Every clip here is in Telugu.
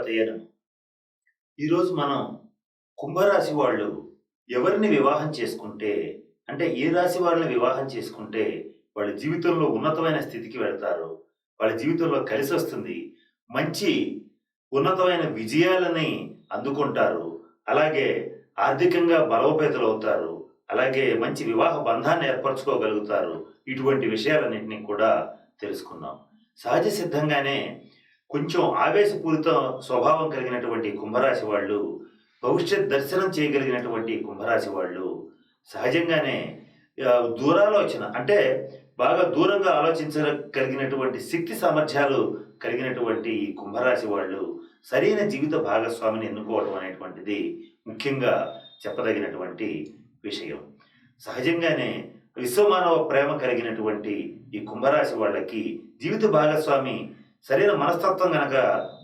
గణపతయ్య ఈరోజు మనం కుంభరాశి వాళ్ళు ఎవరిని వివాహం చేసుకుంటే అంటే ఏ రాశి వాళ్ళని వివాహం చేసుకుంటే వాళ్ళ జీవితంలో ఉన్నతమైన స్థితికి వెళ్తారు వాళ్ళ జీవితంలో కలిసి వస్తుంది మంచి ఉన్నతమైన విజయాలని అందుకుంటారు అలాగే ఆర్థికంగా బలోపేతలు అవుతారు అలాగే మంచి వివాహ బంధాన్ని ఏర్పరచుకోగలుగుతారు ఇటువంటి విషయాలన్నింటినీ కూడా తెలుసుకుందాం. సహజ సిద్ధంగానే కొంచెం ఆవేశపూరిత స్వభావం కలిగినటువంటి కుంభరాశి వాళ్ళు భవిష్యత్ దర్శనం చేయగలిగినటువంటి కుంభరాశి వాళ్ళు సహజంగానే దూరాలోచన అంటే బాగా దూరంగా ఆలోచించగలిగినటువంటి శక్తి సామర్థ్యాలు కలిగినటువంటి ఈ కుంభరాశి వాళ్ళు సరైన జీవిత భాగస్వామిని ఎన్నుకోవడం అనేటువంటిది ముఖ్యంగా చెప్పదగినటువంటి విషయం. సహజంగానే విశ్వమానవ ప్రేమ కలిగినటువంటి ఈ కుంభరాశి వాళ్ళకి జీవిత భాగస్వామి సరైన మనస్తత్వం గనక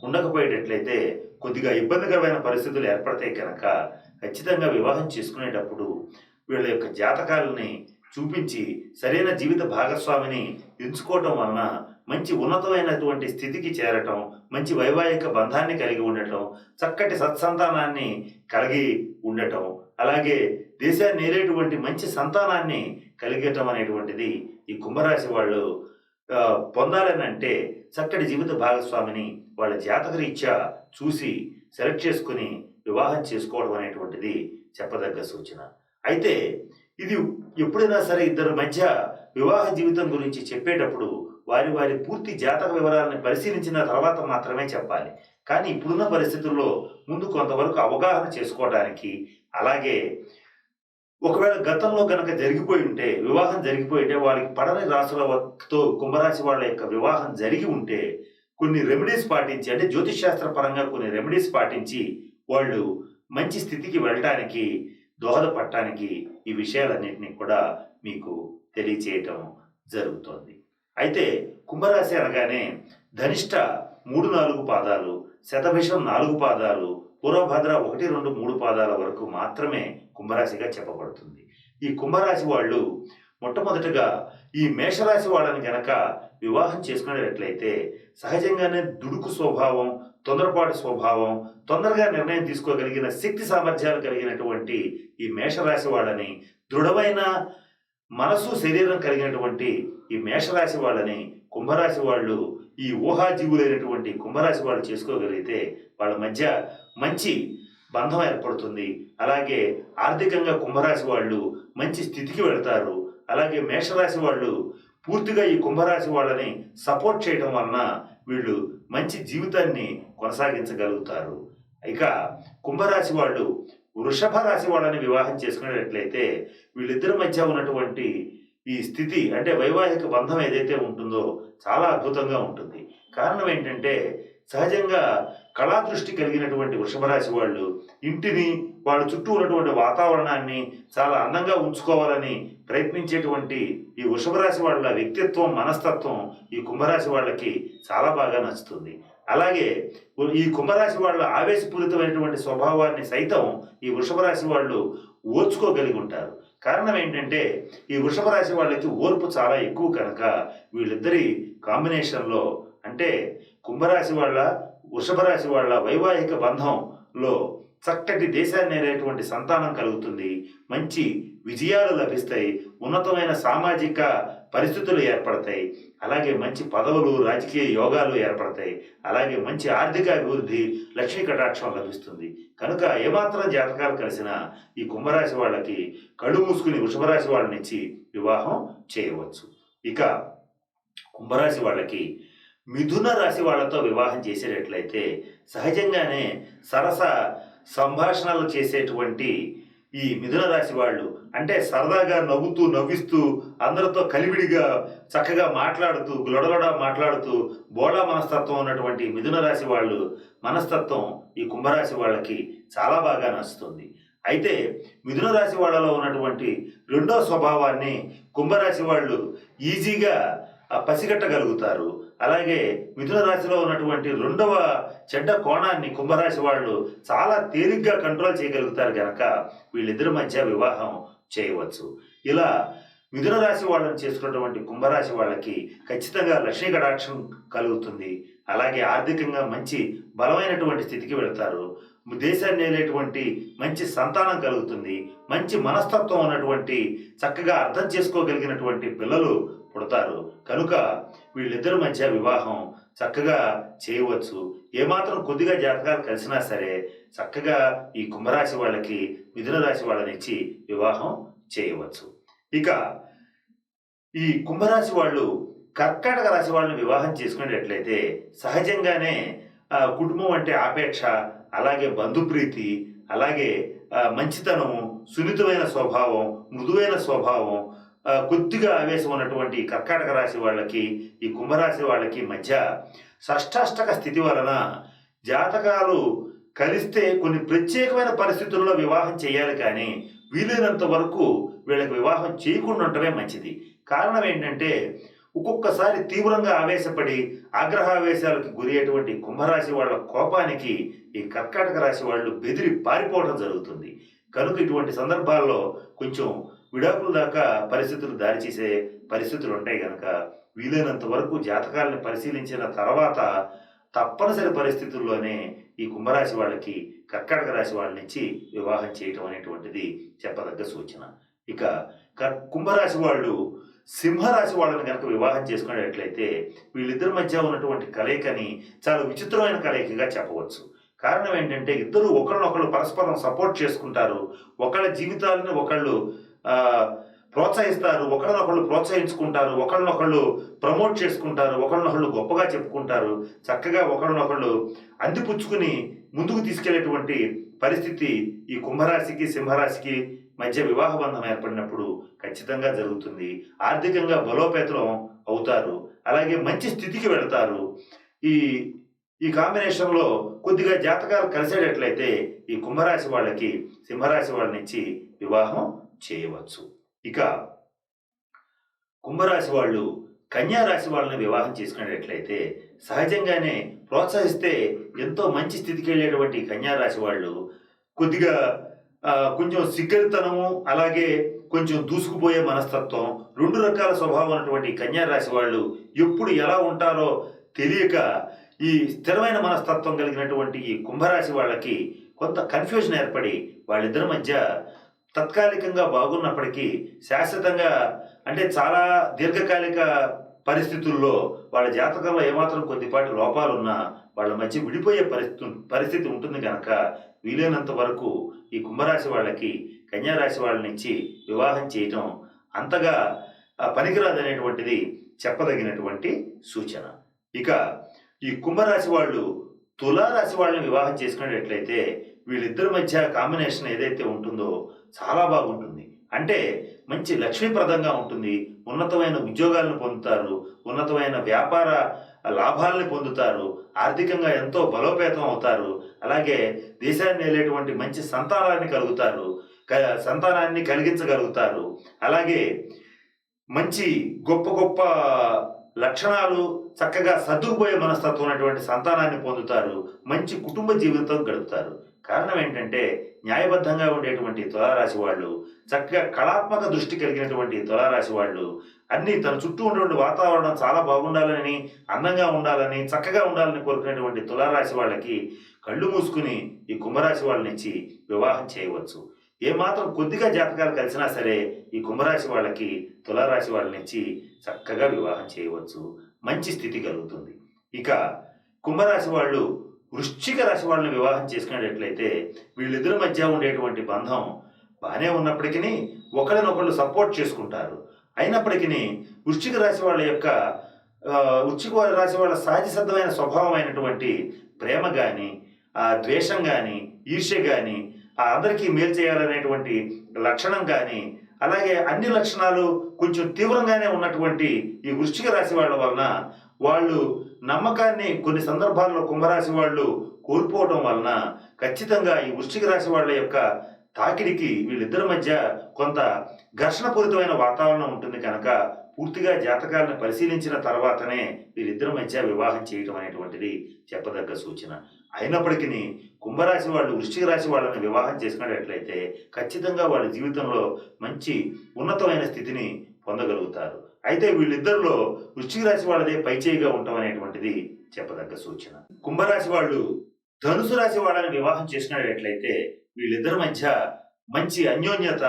ఉండకపోయేటట్లయితే కొద్దిగా ఇబ్బందికరమైన పరిస్థితులు ఏర్పడతాయి కనుక ఖచ్చితంగా వివాహం చేసుకునేటప్పుడు వీళ్ళ యొక్క జాతకాలని చూపించి సరైన జీవిత భాగస్వామిని ఎంచుకోవటం వలన మంచి ఉన్నతమైనటువంటి స్థితికి చేరటం మంచి వైవాహిక బంధాన్ని కలిగి ఉండటం చక్కటి సత్సంతానాన్ని కలిగి ఉండటం అలాగే దేశాన్ని నేరేటువంటి మంచి సంతానాన్ని కలిగటం అనేటువంటిది ఈ కుంభరాశి వాళ్ళు పొందాలని అంటే చక్కటి జీవిత భాగస్వామిని వాళ్ళ జాతక రీత్యా చూసి సెలెక్ట్ చేసుకుని వివాహం చేసుకోవడం అనేటువంటిది చెప్పదగ్గ సూచన. అయితే ఇది ఎప్పుడైనా సరే ఇద్దరి మధ్య వివాహ జీవితం గురించి చెప్పేటప్పుడు వారి వారి పూర్తి జాతక వివరాలను పరిశీలించిన తర్వాత మాత్రమే చెప్పాలి. కానీ ఇప్పుడున్న పరిస్థితుల్లో ముందు కొంతవరకు అవగాహన చేసుకోవడానికి అలాగే ఒకవేళ గతంలో గనక జరిగిపోయి ఉంటే వివాహం జరిగిపోయి ఉంటే వాళ్ళకి పడని రాసులతో కుంభరాశి వాళ్ళ యొక్క వివాహం జరిగి ఉంటే కొన్ని రెమెడీస్ పాటించి అంటే జ్యోతిష్ శాస్త్ర పరంగా కొన్ని రెమెడీస్ పాటించి వాళ్ళు మంచి స్థితికి వెళ్ళటానికి దోహదపడటానికి ఈ విషయాలన్నింటినీ కూడా మీకు తెలియచేయటం జరుగుతోంది. అయితే కుంభరాశి అనగానే ధనిష్ట మూడు నాలుగు పాదాలు శతభిషం నాలుగు పాదాలు పూర్వభద్ర ఒకటి రెండు మూడు పాదాల వరకు మాత్రమే కుంభరాశిగా చెప్పబడుతుంది. ఈ కుంభరాశి వాళ్ళు మొట్టమొదటగా ఈ మేషరాశి వాళ్ళని గనక వివాహం చేసుకునేటట్లయితే సహజంగానే దుడుకు స్వభావం తొందరపాటు స్వభావం తొందరగా నిర్ణయం తీసుకోగలిగిన శక్తి సామర్థ్యాలు కలిగినటువంటి ఈ మేషరాశి వాళ్ళని దృఢమైన మనసు శరీరం కలిగినటువంటి ఈ మేషరాశి వాళ్ళని కుంభరాశి వాళ్ళు ఈ ఊహాజీవులైనటువంటి కుంభరాశి వాళ్ళు చేసుకోగలిగితే వాళ్ళ మధ్య మంచి బంధం ఏర్పడుతుంది. అలాగే ఆర్థికంగా కుంభరాశి వాళ్ళు మంచి స్థితికి వెళ్తారు. అలాగే మేషరాశి వాళ్ళు పూర్తిగా ఈ కుంభరాశి వాళ్ళని సపోర్ట్ చేయడం వలన వీళ్ళు మంచి జీవితాన్ని కొనసాగించగలుగుతారు. ఇక కుంభరాశి వాళ్ళు వృషభ రాశి వాళ్ళని వివాహం చేసుకునేటట్లయితే వీళ్ళిద్దరి మధ్య ఉన్నటువంటి ఈ స్థితి అంటే వైవాహిక బంధం ఏదైతే ఉంటుందో చాలా అద్భుతంగా ఉంటుంది. కారణం ఏంటంటే సహజంగా కళాదృష్టి కలిగినటువంటి వృషభరాశి వాళ్ళు ఇంటిని వాళ్ళ చుట్టూ ఉన్నటువంటి వాతావరణాన్ని చాలా అందంగా ఉంచుకోవాలని ప్రయత్నించేటువంటి ఈ వృషభరాశి వాళ్ళ వ్యక్తిత్వం మనస్తత్వం ఈ కుంభరాశి వాళ్ళకి చాలా బాగా నచ్చుతుంది. అలాగే ఈ కుంభరాశి వాళ్ళ ఆవేశపూరితమైనటువంటి స్వభావాన్ని సైతం ఈ వృషభరాశి వాళ్ళు ఓర్చుకోగలిగి ఉంటారు. కారణం ఏంటంటే ఈ వృషభ రాశి వాళ్ళకి ఓర్పు చాలా ఎక్కువ కనుక వీళ్ళిద్దరి కాంబినేషన్లో అంటే కుంభరాశి వాళ్ళ వృషభ రాశి వాళ్ళ వైవాహిక బంధంలో చక్కటి దేశాన్ని నేరేటువంటి సంతానం కలుగుతుంది. మంచి విజయాలు లభిస్తాయి. ఉన్నతమైన సామాజిక పరిస్థితులు ఏర్పడతాయి. అలాగే మంచి పదవులు రాజకీయ యోగాలు ఏర్పడతాయి. అలాగే మంచి ఆర్థిక అభివృద్ధి లక్ష్మీ కటాక్షం లభిస్తుంది. కనుక ఏమాత్రం జాతకాలు కలిసినా ఈ కుంభరాశి వాళ్ళకి కళ్ళు మూసుకుని వృషభరాశి నుంచి వివాహం చేయవచ్చు. ఇక కుంభరాశి వాళ్ళకి మిథున రాశి వాళ్ళతో వివాహం చేసేటట్లయితే సహజంగానే సరస సంభాషణలు చేసేటువంటి ఈ మిథున రాశి వాళ్ళు. అంటే సరదాగా నవ్వుతూ నవ్విస్తూ అందరితో కలివిడిగా చక్కగా మాట్లాడుతూ లొడలొడ మాట్లాడుతూ బోళా మనస్తత్వం ఉన్నటువంటి మిథున రాశి వాళ్ళు మనస్తత్వం ఈ కుంభరాశి వాళ్ళకి చాలా బాగా నచ్చుతుంది. అయితే మిథున రాశి వాళ్ళలో ఉన్నటువంటి రెండో స్వభావాన్ని కుంభరాశి వాళ్ళు ఈజీగా పసిగట్టగలుగుతారు. అలాగే మిథున రాశిలో ఉన్నటువంటి రెండవ చెడ్డ కోణాన్ని కుంభరాశి వాళ్ళు చాలా తేలిగ్గా కంట్రోల్ చేయగలుగుతారు కనుక వీళ్ళిద్దరి మధ్య వివాహం చేయవచ్చు. ఇలా మిథున రాశి వాళ్ళని చేసుకున్నటువంటి కుంభరాశి వాళ్ళకి ఖచ్చితంగా లక్ష్మీ కటాక్షం కలుగుతుంది. అలాగే ఆర్థికంగా మంచి బలమైనటువంటి స్థితికి వెళతారు. దేశాన్ని వెళ్ళేటువంటి మంచి సంతానం కలుగుతుంది. మంచి మనస్తత్వం ఉన్నటువంటి చక్కగా అర్థం చేసుకోగలిగినటువంటి పిల్లలు పుడతారు. కనుక వీళ్ళిద్దరి మధ్య వివాహం చక్కగా చేయవచ్చు. ఏమాత్రం కొద్దిగా జాతకాలు కలిసినా సరే చక్కగా ఈ కుంభరాశి వాళ్ళకి మిథున రాశి వాళ్ళని ఇచ్చి వివాహం చేయవచ్చు. ఇక ఈ కుంభరాశి వాళ్ళు కర్కాటక రాశి వాళ్ళని వివాహం చేసుకునేటట్లయితే సహజంగానే కుటుంబం అంటే ఆపేక్ష అలాగే బంధుప్రీతి అలాగే మంచితనం మంచితనము సున్నితమైన స్వభావం మృదువైన స్వభావం కొద్దిగా ఆవేశం ఉన్నటువంటి కర్కాటక రాశి వాళ్ళకి ఈ కుంభరాశి వాళ్ళకి మధ్య షష్టాష్టక స్థితి వలన జాతకాలు కలిస్తే కొన్ని ప్రత్యేకమైన పరిస్థితుల్లో వివాహం చేయాలి కానీ వీలైనంత వరకు వీళ్ళకి వివాహం చేయకుండా ఉండటమే మంచిది. కారణం ఏంటంటే ఒక్కొక్కసారి తీవ్రంగా ఆవేశపడి ఆగ్రహావేశాలకు గురి అయ్యేటువంటి కుంభరాశి వాళ్ళ కోపానికి ఈ కర్కాటక రాశి వాళ్ళు బెదిరి పారిపోవడం జరుగుతుంది. కనుక ఇటువంటి సందర్భాల్లో కొంచెం విడాకుల దాకా పరిస్థితులు దారిచేసే పరిస్థితులు ఉంటాయి కనుక వీలైనంత వరకు జాతకాలను పరిశీలించిన తర్వాత తప్పనిసరి పరిస్థితుల్లోనే ఈ కుంభరాశి వాళ్ళకి కర్కాటక రాశి వాళ్ళ నుంచి వివాహం చేయటం అనేటువంటిది చెప్పదగ్గ సూచన. ఇక కుంభరాశి వాళ్ళు సింహరాశి వాళ్ళని కనుక వివాహం చేసుకునేటట్లయితే వీళ్ళిద్దరి మధ్య ఉన్నటువంటి కలయికని చాలా విచిత్రమైన కలయికగా చెప్పవచ్చు. కారణం ఏంటంటే ఇద్దరు ఒకరినొకరు పరస్పరం సపోర్ట్ చేసుకుంటారు. ఒకళ్ళ జీవితాలను ఒకళ్ళు ప్రోత్సహిస్తారు. ఒకరినొకళ్ళు ప్రోత్సహించుకుంటారు. ఒకరినొకళ్ళు ప్రమోట్ చేసుకుంటారు. ఒకరినొకళ్ళు గొప్పగా చెప్పుకుంటారు. చక్కగా ఒకరినొకళ్ళు అందిపుచ్చుకుని ముందుకు తీసుకెళ్ళేటువంటి పరిస్థితి ఈ కుంభరాశికి సింహరాశికి మధ్య వివాహ బంధం ఏర్పడినప్పుడు ఖచ్చితంగా జరుగుతుంది. ఆర్థికంగా బలోపేతం అవుతారు. అలాగే మంచి స్థితికి వెళతారు. ఈ ఈ కాంబినేషన్లో కొద్దిగా జాతకాలు కలిసేటట్లయితే ఈ కుంభరాశి వాళ్ళకి సింహరాశి వాళ్ళనిచ్చి వివాహం చేయవచ్చు. ఇక కుంభరాశి వాళ్ళు కన్యా రాశి వాళ్ళని వివాహం చేసుకునేటట్లయితే సహజంగానే ప్రోత్సహిస్తే ఎంతో మంచి స్థితికి వెళ్ళేటువంటి కన్యా రాశి వాళ్ళు కొద్దిగా కొంచెం సిగ్గరితనము అలాగే కొంచెం దూసుకుపోయే మనస్తత్వం రెండు రకాల స్వభావం ఉన్నటువంటి కన్యా రాశి వాళ్ళు ఎప్పుడు ఎలా ఉంటారో తెలియక ఈ స్థిరమైన మనస్తత్వం కలిగినటువంటి ఈ కుంభరాశి వాళ్ళకి కొంత కన్ఫ్యూజన్ ఏర్పడి వాళ్ళిద్దరి మధ్య తాత్కాలికంగా బాగున్నప్పటికీ శాశ్వతంగా అంటే చాలా దీర్ఘకాలిక పరిస్థితుల్లో వాళ్ళ జాతకంలో ఏమాత్రం కొద్దిపాటి లోపాలు ఉన్నా వాళ్ళ మధ్య విడిపోయే పరిస్థితి పరిస్థితి ఉంటుంది కనుక వీలైనంత వరకు ఈ కుంభరాశి వాళ్ళకి కన్యారాశి వాళ్ళ నుంచి వివాహం చేయటం అంతగా ఆ, పనికిరాదనేటువంటిది చెప్పదగినటువంటి సూచన. ఇక ఈ కుంభరాశి వాళ్ళు తులారాశి వాళ్ళని వివాహం చేసుకునేటట్లయితే వీళ్ళిద్దరి మధ్య కాంబినేషన్ ఏదైతే ఉంటుందో చాలా బాగుంటుంది. అంటే మంచి లక్ష్మీప్రదంగా ఉంటుంది. ఉన్నతమైన ఉద్యోగాలను పొందుతారు. ఉన్నతమైన వ్యాపార లాభాలని పొందుతారు. ఆర్థికంగా ఎంతో బలోపేతం అవుతారు. అలాగే దేశాన్ని వెళ్ళేటువంటి మంచి సంతానాన్ని కలుగుతారు. క- సంతానాన్ని కలిగించగలుగుతారు. అలాగే మంచి గొప్ప గొప్ప లక్షణాలు చక్కగా సర్దుకుపోయే మనస్తత్వం ఉన్నటువంటి సంతానాన్ని పొందుతారు. మంచి కుటుంబ జీవితం గడుపుతారు. కారణం ఏంటంటే న్యాయబద్ధంగా ఉండేటువంటి తులారాశి వాళ్ళు చక్కగా కళాత్మక దృష్టి కలిగినటువంటి తులారాశి వాళ్ళు అన్ని తన చుట్టూ ఉన్నటువంటి వాతావరణం చాలా బాగుండాలని అందంగా ఉండాలని చక్కగా ఉండాలని కోరుకునేటువంటి తులారాశి వాళ్ళకి కళ్ళు మూసుకుని ఈ కుంభరాశి వాళ్ళ నుంచి వివాహం చేయవచ్చు. ఏమాత్రం కొద్దిగా జాతకాలు కలిసినా సరే ఈ కుంభరాశి వాళ్ళకి తులారాశి వాళ్ళ నుంచి చక్కగా వివాహం చేయవచ్చు. మంచి స్థితి కలుగుతుంది. ఇక కుంభరాశి వాళ్ళు వృశ్చిక రాశి వాళ్ళని వివాహం చేసుకునేటట్లయితే వీళ్ళిద్దరి మధ్య ఉండేటువంటి బంధం బాగానే ఉన్నప్పటికీ ఒకరినొకళ్ళు సపోర్ట్ చేసుకుంటారు. అయినప్పటికీ వృశ్చిక రాశి వాళ్ళ యొక్క వృశ్చిక రాశి వాళ్ళ సహజసిద్ధమైన స్వభావం అయినటువంటి ప్రేమ కానీ ఆ ద్వేషం కానీ ఈర్ష్య కానీ ఆ అందరికీ మేలు చేయాలనేటువంటి లక్షణం కానీ అలాగే అన్ని లక్షణాలు కొంచెం తీవ్రంగానే ఉన్నటువంటి ఈ వృశ్చిక రాశి వాళ్ళ వలన వాళ్ళు నమ్మకాన్ని కొన్ని సందర్భాల్లో కుంభరాశి వాళ్ళు కోల్పోవటం వలన ఖచ్చితంగా ఈ వృశ్చిక రాశి వాళ్ళ యొక్క తాకిడికి వీళ్ళిద్దరి మధ్య కొంత ఘర్షణపూరితమైన వాతావరణం ఉంటుంది కనుక పూర్తిగా జాతకాలను పరిశీలించిన తర్వాతనే వీరిద్దరి మధ్య వివాహం చేయటం అనేటువంటిది చెప్పదగ్గ సూచన. అయినప్పటికీ కుంభరాశి వాళ్ళు వృశ్చిక రాశి వాళ్ళని వివాహం చేసుకునేటట్లయితే ఖచ్చితంగా వాళ్ళ జీవితంలో మంచి ఉన్నతమైన స్థితిని పొందగలుగుతారు. అయితే వీళ్ళిద్దరిలో వృశ్చిక రాశి వాళ్ళదే పైచేయిగా ఉండటం అనేటువంటిది చెప్పదగ్గ సూచన. కుంభరాశి వాళ్ళు ధనుసు రాశి వాళ్ళని వివాహం చేసినట్లయితే వీళ్ళిద్దరి మధ్య మంచి అన్యోన్యత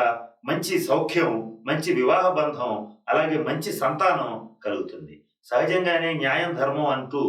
మంచి సౌఖ్యం మంచి వివాహ బంధం అలాగే మంచి సంతానం కలుగుతుంది. సహజంగానే న్యాయం ధర్మం అంటూ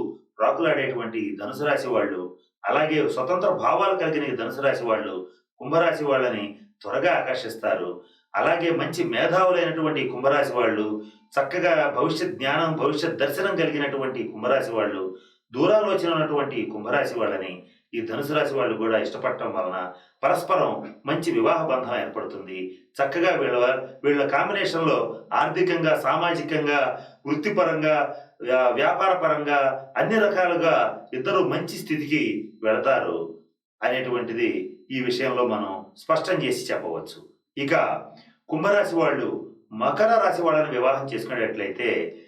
రాకులాడేటువంటి ధనుసు రాశి వాళ్ళు అలాగే స్వతంత్ర భావాలు కలిగిన ఈ ధనుసు రాశి వాళ్ళు కుంభరాశి వాళ్ళని త్వరగా ఆకర్షిస్తారు. అలాగే మంచి మేధావులైనటువంటి కుంభరాశి వాళ్ళు చక్కగా భవిష్యత్ జ్ఞానం భవిష్యత్ దర్శనం కలిగినటువంటి కుంభరాశి వాళ్ళు దూరాలోచన ఉన్నటువంటి కుంభరాశి వాళ్ళని ఈ ధనుసు రాశి వాళ్ళు కూడా ఇష్టపడటం వలన పరస్పరం మంచి వివాహ బంధం ఏర్పడుతుంది. చక్కగా వీళ్ళ వీళ్ళ కాంబినేషన్లో ఆర్థికంగా సామాజికంగా వృత్తిపరంగా వ్యా- వ్యాపార పరంగా అన్ని రకాలుగా ఇద్దరు మంచి స్థితికి వెళతారు అనేటువంటిది ఈ విషయంలో మనం స్పష్టం చేసి చెప్పవచ్చు. ఇక కుంభరాశి వాళ్ళు మకర రాశి వాళ్ళని వివాహం చేసుకునేటట్లయితే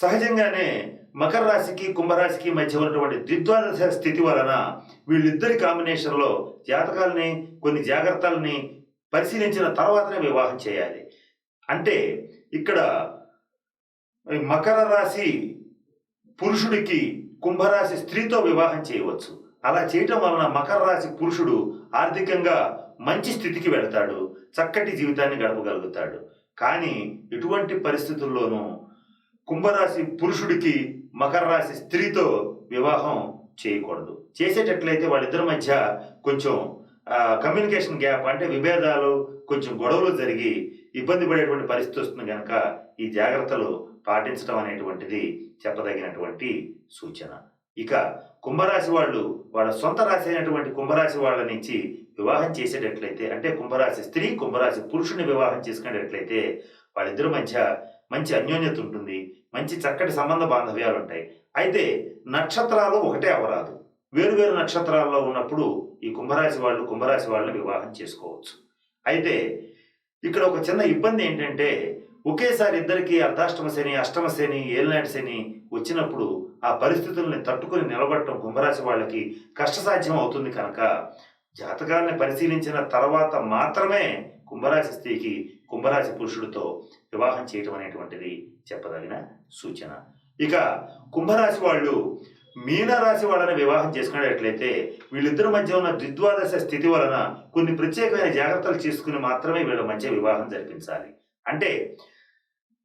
సహజంగానే మకర రాశికి కుంభరాశికి మధ్య ఉన్నటువంటి ద్విద్వాదశ స్థితి వలన వీళ్ళిద్దరి కాంబినేషన్లో జాతకాలని కొన్ని జాగ్రత్తల్ని పరిశీలించిన తర్వాతనే వివాహం చేయాలి. అంటే ఇక్కడ మకర రాశి పురుషుడికి కుంభరాశి స్త్రీతో వివాహం చేయవచ్చు. అలా చేయటం వలన మకర రాశి పురుషుడు ఆర్థికంగా మంచి స్థితికి వెళతాడు చక్కటి జీవితాన్ని గడపగలుగుతాడు. కానీ ఎటువంటి పరిస్థితుల్లోనూ కుంభరాశి పురుషుడికి మకర రాశి స్త్రీతో వివాహం చేయకూడదు. చేసేటట్లయితే వాళ్ళిద్దరి మధ్య కొంచెం కమ్యూనికేషన్ గ్యాప్ అంటే విభేదాలు కొంచెం గొడవలు జరిగి ఇబ్బంది పడేటువంటి పరిస్థితి వస్తుంది కనుక ఈ జాగ్రత్తలు పాటించడం అనేటువంటిది చెప్పదగినటువంటి సూచన. ఇక కుంభరాశి వాళ్ళు వాళ్ళ సొంత రాశి అయినటువంటి కుంభరాశి వాళ్ళ నుంచి వివాహం చేసేటట్లయితే అంటే కుంభరాశి స్త్రీ కుంభరాశి పురుషుని వివాహం చేసుకునేటట్లయితే వాళ్ళిద్దరి మధ్య మంచి అన్యోన్యత ఉంటుంది మంచి చక్కటి సంబంధ బాంధవ్యాలు ఉంటాయి. అయితే నక్షత్రాలు ఒకటే అవరాదు. వేరు వేరు నక్షత్రాల్లో ఉన్నప్పుడు ఈ కుంభరాశి వాళ్ళు కుంభరాశి వాళ్ళని వివాహం చేసుకోవచ్చు. అయితే ఇక్కడ ఒక చిన్న ఇబ్బంది ఏంటంటే ఒకేసారి ఇద్దరికి అర్ధాష్టమ శని అష్టమ శని ఏలినాటి శని వచ్చినప్పుడు ఆ పరిస్థితుల్ని తట్టుకుని నిలబడటం కుంభరాశి వాళ్ళకి కష్టసాధ్యం అవుతుంది కనుక జాతకాన్ని పరిశీలించిన తర్వాత మాత్రమే కుంభరాశి స్త్రీకి కుంభరాశి పురుషుడితో వివాహం చేయటం అనేటువంటిది చెప్పదగిన సూచన. ఇక కుంభరాశి వాళ్ళు మీనరాశి వాళ్ళని వివాహం చేసుకునేటట్లయితే వీళ్ళిద్దరి మధ్య ఉన్న ద్విద్వాదశ స్థితి వలన కొన్ని ప్రత్యేకమైన జాగ్రత్తలు తీసుకుని మాత్రమే వీళ్ళ మధ్య వివాహం జరిపించాలి. అంటే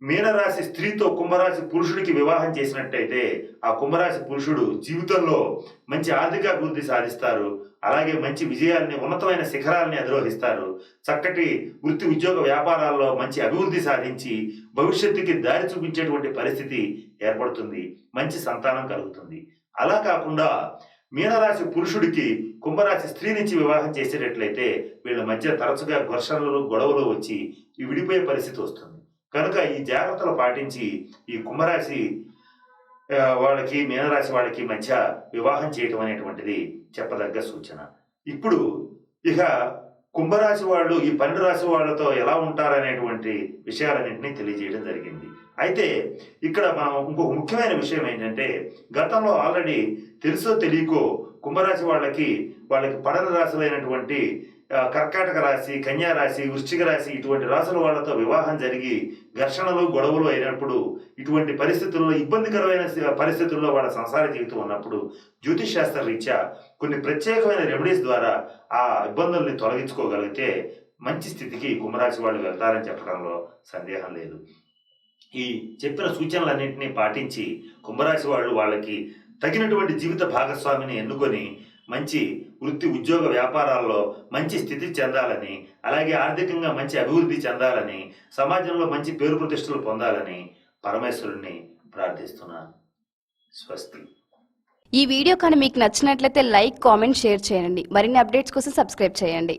మీనరాశి స్త్రీతో కుంభరాశి పురుషుడికి వివాహం చేసినట్టయితే ఆ కుంభరాశి పురుషుడు జీవితంలో మంచి ఆర్థిక అభివృద్ధి సాధిస్తారు. అలాగే మంచి విజయాల్ని ఉన్నతమైన శిఖరాల్ని అధిరోహిస్తారు. చక్కటి వృత్తి ఉద్యోగ వ్యాపారాల్లో మంచి అభివృద్ధి సాధించి భవిష్యత్తుకి దారి చూపించేటువంటి పరిస్థితి ఏర్పడుతుంది. మంచి సంతానం కలుగుతుంది. అలా కాకుండా మీనరాశి పురుషుడికి కుంభరాశి స్త్రీ నుంచి వివాహం చేసేటట్లయితే వీళ్ళ మధ్య తరచుగా ఘర్షణలు గొడవలు వచ్చి విడిపోయే పరిస్థితి వస్తుంది. కనుక ఈ జాగ్రత్తలు పాటించి ఈ కుంభరాశి వాళ్ళకి మీనరాశి వాళ్ళకి మధ్య వివాహం చేయటం అనేటువంటిది చెప్పదగ్గ సూచన. ఇప్పుడు ఇక కుంభరాశి వాళ్ళు ఈ పన్నెండు రాశి వాళ్ళతో ఎలా ఉంటారనేటువంటి విషయాలన్నింటినీ తెలియజేయడం జరిగింది. అయితే ఇక్కడ మనం ఇంకొక ముఖ్యమైన విషయం ఏంటంటే గతంలో ఆల్రెడీ తెలుసో తెలియకో కుంభరాశి వాళ్ళకి వాళ్ళకి పడన రాశులైనటువంటి కర్కాటక రాశి కన్యా రాశి వృశ్చిక రాశి ఇటువంటి రాశుల వాళ్ళతో వివాహం జరిగి ఘర్షణలు గొడవలు అయినప్పుడు ఇటువంటి పరిస్థితుల్లో ఇబ్బందికరమైన పరిస్థితుల్లో వాళ్ళ సంసార జీవితం ఉన్నప్పుడు జ్యోతిష్ శాస్త్ర రీత్యా కొన్ని ప్రత్యేకమైన రెమెడీస్ ద్వారా ఆ ఇబ్బందుల్ని తొలగించుకోగలిగితే మంచి స్థితికి కుంభరాశి వాళ్ళు వెళ్తారని చెప్పడంలో సందేహం లేదు. ఈ చెప్పిన సూచనలన్నింటినీ పాటించి కుంభరాశి వాళ్ళు వాళ్ళకి తగినటువంటి జీవిత భాగస్వామిని ఎన్నుకొని మంచి వృత్తి ఉద్యోగ వ్యాపారాల్లో మంచి స్థితి చెందాలని అలాగే ఆర్థికంగా మంచి అభివృద్ధి చెందాలని సమాజంలో మంచి పేరు ప్రతిష్టలు పొందాలని పరమేశ్వరుణ్ణి ప్రార్థిస్తున్నాను స్వస్తి. ఈ వీడియో కానీ మీకు నచ్చినట్లయితే లైక్ కామెంట్ షేర్ చేయండి. మరిన్ని అప్డేట్స్ కోసం సబ్స్క్రైబ్ చేయండి.